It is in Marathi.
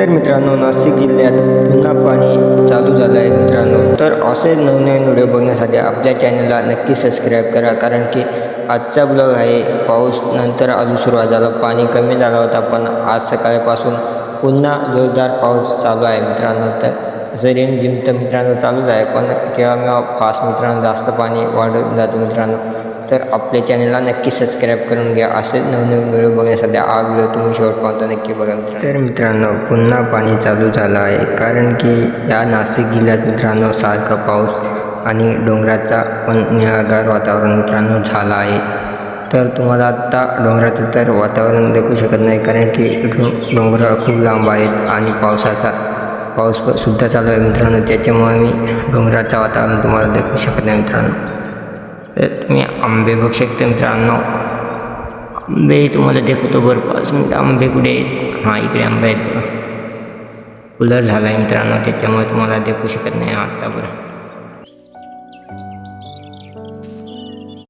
तर मित्रांनो नाशिक जिल्ह्यात पुन्हा पाणी चालू झालं आहे मित्रांनो. तर असे नवनवीन व्हिडिओ बघण्यासाठी आपल्या चॅनलला नक्की सबस्क्राईब करा कारण की आजचा ब्लॉग आहे पाऊस नंतर अजून सुरुवात झाला पाणी कमी झाला होता पण आज सकाळपासून पुन्हा जोरदार पाऊस चालू आहे मित्रांनो. तर असं रेन जिम तर मित्रांनो चालूच आहे पण केव्हा मी फास्ट मित्रांनो जास्त पाणी वाढून जातं मित्रांनो. तर आपल्या चॅनलला नक्की सबस्क्राईब करून घ्या. असे नवनवीन व्हिडिओ बघण्यासाठी हा व्हिडिओ तुम्ही शेवटपर्यंत नक्की बघा मित्रांनो. तर मित्रांनो पुन्हा पाणी चालू झालं आहे. कारण की या नाशिक जिल्ह्यात मित्रांनो सारखा पाऊस आणि डोंगराचा पण निळागार वातावरण मित्रांनो झाला आहे. तर तुम्हाला आत्ता डोंगराचं तर वातावरण देखू शकत नाही. कारण की इथून डोंगर खूप लांब आहेत आणि पावसाचा पाऊस सुद्धा चालू आहे मित्रांनो. त्याच्यामुळे मी डोंगराचं वातावरण तुम्हाला देखू शकत नाही मित्रांनो. तुम्ही आंबे बघू शकता मित्रांनो. आंबे तुम्हाला देखवतो बरं आंबे कुठे आहेत? हां इकडे आंबे आहेत बघा. कूलर झाला आहे मित्रांनो त्याच्यामुळे तुम्हाला देखू शकत नाही आत्ता बरं.